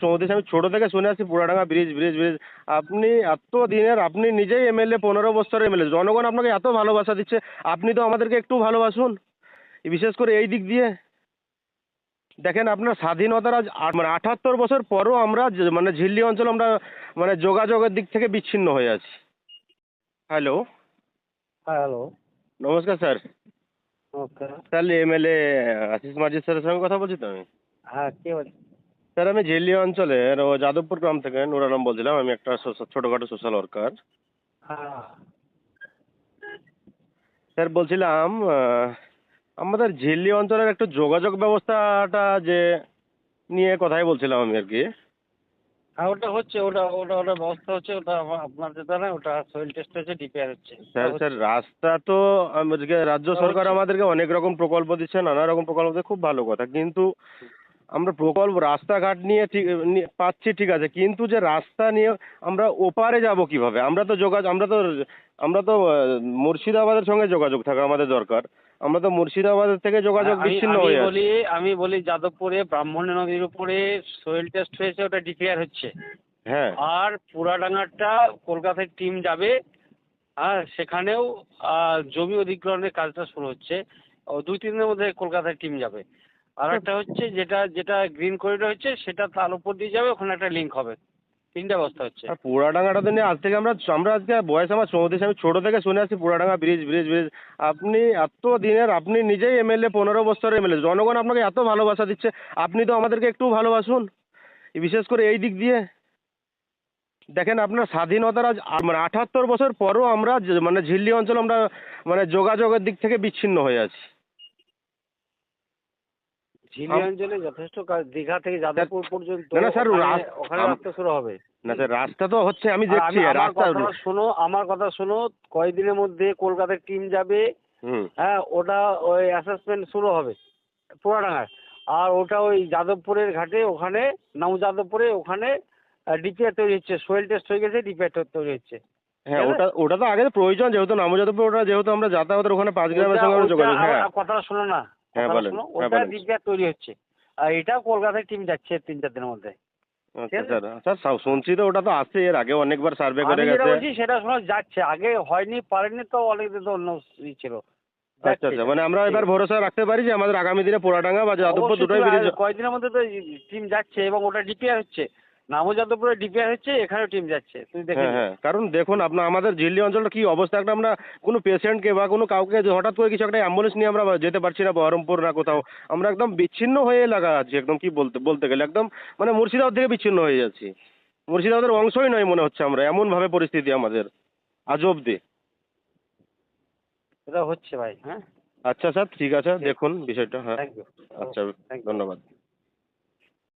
চৌত্রিশ আমি ছোটো থেকে শুনে আসছি পুরাডাঙ্গা ব্রিজ ব্রিজ ব্রিজ। আপনি এত দিনের আপনি নিজেই এমএলএ পনেরো বছরের এমএলএ। জনগণ আপনাকে এত ভালোবাসা দিচ্ছে আপনি তো আমাদেরকে একটু ভালোবাসুন। বিশেষ করে এই দিক দিয়ে। দেখেন আপনার স্বাধীনতার আজ মানে আঠাত্তর বছর পরও আমরা মানে ঝিল্লি অঞ্চল আমরা মানে যোগাযোগের দিক থেকে বিচ্ছিন্ন হয়ে আছি। হ্যালো। হ্যাঁ হ্যালো। নমস্কার sir. Okay sir MLA Ashis Majid স্যারের সঙ্গে কথা বলছি তো আমি? হ্যাঁ কে বলছেন? স্যার আমি ঝিল্লি অঞ্চলের ও যাদবপুর গ্রাম থেকে নুর আলম বলছিলাম। আমি একটা ছোটোখাটো সোশ্যাল ওয়ার্কার স্যার বলছিলাম আমাদের ঝিল্লি অঞ্চলের একটু যোগাযোগ ব্যবস্থাটা যে নিয়ে কথাই বলছিলাম আমি আর কি। হ্যাঁ ওটা হচ্ছে ওটা ওটা ওটা ব্যবস্থা হচ্ছে ওটা আপনার যেটা না ওটা সয়েল টেস্ট হচ্ছে ডিপিআর হচ্ছে। স্যার স্যার রাস্তা তো রাজ্য সরকার আমাদেরকে অনেক রকম প্রকল্প দিচ্ছে নানা রকম প্রকল্প খুব ভালো কথা। কিন্তু আমরা প্রকল্প রাস্তাঘাট নিয়ে ঠিক নিয়ে পাচ্ছি ঠিক আছে কিন্তু যে রাস্তা নিয়ে আমরা ওপারে যাব কীভাবে? আমরা তো যোগাযোগ আমরা তো আমরা তো মুর্শিদাবাদের সঙ্গে যোগাযোগ থাকা আমাদের দরকার। আমরা তো মুর্শিদাবাদের থেকে যোগাযোগ আমি- বিচ্ছিন্ন হয়ে বলি আমি বলি যাদবপুরে ব্রাহ্মণী নদীর উপরে সয়েল টেস্ট হয়েছে ওটা ডিপিআর হচ্ছে। হ্যাঁ। আর পুরাডাঙ্গাটা কলকাতায় টিম যাবে আর সেখানেও জমি অধিগ্রহণের কাজটা শুরু হচ্ছে। ও দুই তিন দিনের মধ্যে কলকাতায় টিম যাবে। আর একটা হচ্ছে যেটা যেটা গ্রিন করিডোর হচ্ছে, সেটা তার উপর দিয়ে যাবে, ওখানে একটা লিঙ্ক হবে। তিনটা ব্যবস্থা হচ্ছে। আর পুরাডাঙ্গাটা তো নিয়ে আজ থেকে আমরা আমরা আজকে বয়স আমার চৌত্রিশ, আমি ছোটো থেকে শুনে আসছি পুরাডাঙ্গা ব্রিজ ব্রিজ ব্রিজ আপনি এত দিনের, আপনি নিজেই এমএলএ পনেরো বছরের এমএলএ জনগণ আপনাকে এত ভালোবাসা দিচ্ছে, আপনি তো আমাদেরকে একটু ভালোবাসুন। বিশেষ করে এই দিক দিয়ে। দেখেন আপনার স্বাধীনতার আজ মানে আঠাত্তর বছর পরও আমরা মানে ঝিল্লি অঞ্চল আমরা মানে যোগাযোগের দিক থেকে বিচ্ছিন্ন হয়ে আছি। ঝিলি অঞ্চলে যথেষ্ট কাজ দীঘা থেকে যাদবপুর পর্যন্ত না, না, স্যার, ওখানে- রাস্তা শুরু হবে। না স্যার রাস্তা তো হচ্ছে আমি আর দেখছি রাস্তা শোনো আমার কথা শোনো মধ্যে কলকাতার টিম যাবে হ্যাঁ ওটা ওই অ্যাসেসমেন্ট শুরু হবে পুরাডাঙ্গায় আর ওটা ওই যাদবপুরের ঘাটে ওখানে নাম যাদবপুরে ওখানে ডিপিআর তৈরি হচ্ছে সোয়েল টেস্ট হয়ে গেছে ডিপিআর তৈরি হচ্ছে। হ্যাঁ ওটা ওটা তো আগে প্রয়োজন যেহেতু নামজাদপুর ওটা যেহেতু আমরা যাতায়াতের ওখানে পাঁচ গ্রামের সঙ্গে যোগাযোগ হ্যাঁ। কথাটা শোনো না। হ্যাঁ, বলেন। হ্যাঁ, ওটা বলেন। তৈরি হচ্ছে। আর এটা কলকাতায় টিম যাচ্ছে তিন চার দিনের মধ্যে। আচ্ছা স্যার স্যার শুনছি তো ওটা তো আসছে এর আগে অনেকবার সার্ভে করে গেছে। বলছি সেটা শোনো যাচ্ছে। আগে হয়নি পারেনি তো অনেক তো অন্য ই ছিল। আচ্ছা আচ্ছা মানে আমরা এবার ভরসা রাখতে পারি যে আমাদের আগামী দিনে পোড়াডাঙ্গা বা যাদবপুর দুটোই কয়েকদিনের মধ্যে তো টিম যাচ্ছে এবং ওটা ডিপিআর হচ্ছে। নামও যাদবপুরে ডিপিআর হচ্ছে এখানেও টিম যাচ্ছে। তুমি দেখে হ্যাঁ হ্যাঁ। কারণ দেখুন আপনার আমাদের ঝিল্লি অঞ্চলটা কি অবস্থা? একটা আমরা কোনো পেশেন্টকে বা কোনো কাউকে হঠাৎ করে কিছু একটা অ্যাম্বুলেন্স নিয়ে আমরা যেতে পারছি না বহরমপুর না কোথাও আমরা একদম বিচ্ছিন্ন হয়ে লাগা আছি একদম কি বলতে বলতে গেলে। একদম মানে মুর্শিদাবাদ থেকে বিচ্ছিন্ন হয়ে যাচ্ছি। মুর্শিদাবাদের অংশই নয় মনে হচ্ছে আমরা এমনভাবে পরিস্থিতি আমাদের আজ অবধি। এটা হচ্ছে ভাই হ্যাঁ? আচ্ছা স্যার ঠিক আছে দেখুন বিষয়টা হ্যাঁ। আচ্ছা ধন্যবাদ।